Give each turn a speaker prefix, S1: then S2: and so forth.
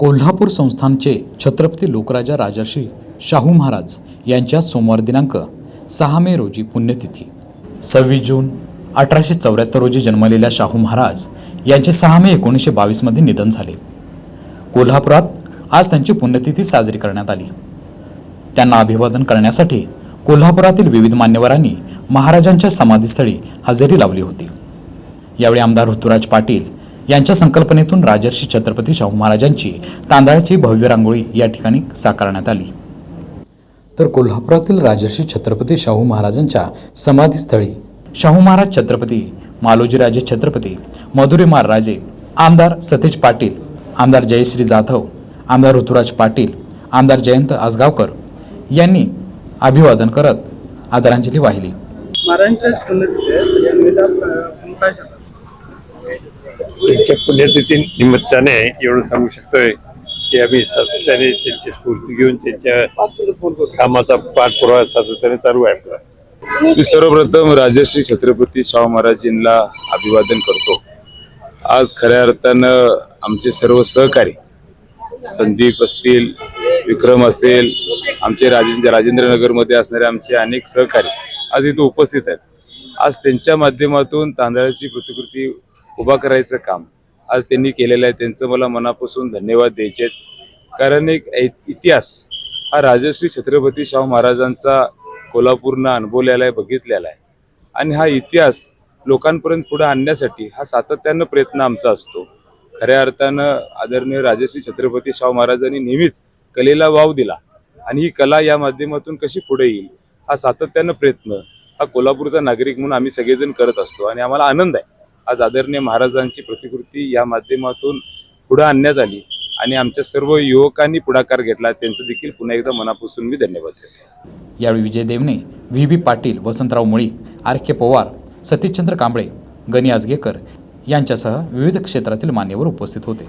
S1: कोल्हापूर संस्थानचे छत्रपती लोकराजा राजर्षी शाहू महाराज यांच्या सोमवार दिनांक सहा मे रोजी पुण्यतिथी. सव्वीस जून अठराशे चौऱ्याहत्तर रोजी जन्मलेल्या शाहू महाराज यांचे सहा मे एकोणीसशे बावीसमध्ये निधन झाले. कोल्हापुरात आज त्यांची पुण्यतिथी साजरी करण्यात आली. त्यांना अभिवादन करण्यासाठी कोल्हापुरातील विविध मान्यवरांनी महाराजांच्या समाधीस्थळी हजेरी लावली होती. यावेळी आमदार ऋतुराज पाटील यांच्या संकल्पनेतून राजर्षी छत्रपती शाहू महाराजांची तांदळाची भव्य रांगोळी या ठिकाणी साकारण्यात आली. तर कोल्हापुरातील राजर्षी छत्रपती शाहू महाराजांच्या समाधीस्थळी शाहू महाराज छत्रपती मालोजीराजे छत्रपती मधुरेमार राजे आमदार सतेज पाटील आमदार जयश्री जाधव आमदार ऋतुराज पाटील आमदार जयंत आसगावकर यांनी अभिवादन करत आदरांजली वाहिली
S2: महाराजांच्या पुण्यतिथी या निमित्त आपण काय सांगाल
S3: त्यांच्या पुण्यतिथी निमित्ताने एवढं सांगू शकतोय की आम्ही सातत्याने त्यांची स्फूर्ती घेऊन त्यांच्या कामाचा पाठपुरावा सातत्याने चालू आहे आपला.
S4: मी सर्वप्रथम राजश्री छत्रपती शाहू महाराजांना अभिवादन करतो. आज खऱ्या अर्थानं आमचे सर्व सहकारी संदीप असतील विक्रम असेल आमचे राजेंद्र राजेंद्रनगरमध्ये असणारे आमचे अनेक सहकारी आज इथे उपस्थित आहेत. आज त्यांच्या माध्यमातून तांदळाची प्रतिकृती उभा करायचं काम. आज त्यांनी केलेलं आहे. त्यांचं मला मनापासून धन्यवाद द्यायचे आहेत. कारण एक इतिहास हा राजश्री छत्रपती शाहू महाराजांचा कोल्हापूरनं अनुभवलेला आहे बघितलेला आहे. आणि हा इतिहास लोकांपर्यंत पुढे आणण्यासाठी हा सातत्यानं प्रयत्न आमचा असतो. खऱ्या अर्थानं आदरणीय राजश्री छत्रपती शाहू महाराजांनी नेहमीच कलेला वाव दिला. आणि ही कला या माध्यमातून कशी पुढे येईल हा सातत्यानं प्रयत्न हा कोल्हापूरचा नागरिक म्हणून आम्ही सगळेजण करत असतो. आणि आम्हाला आनंद आहे. आज आदरणीय महाराजांची प्रतिकृती या माध्यमातून पुढे आणण्यात आली आणि आमच्या सर्व युवकांनी पुढाकार घेतला. त्यांचं देखील पुन्हा एकदा मनापासून मी धन्यवाद देतो.
S1: यावेळी Vijay Devane V B Patil Vasantrao Mulik R K Pawar Satishchandra Kamble Gani Ajgekar यांच्यासह विविध क्षेत्रातील मान्यवर उपस्थित होते.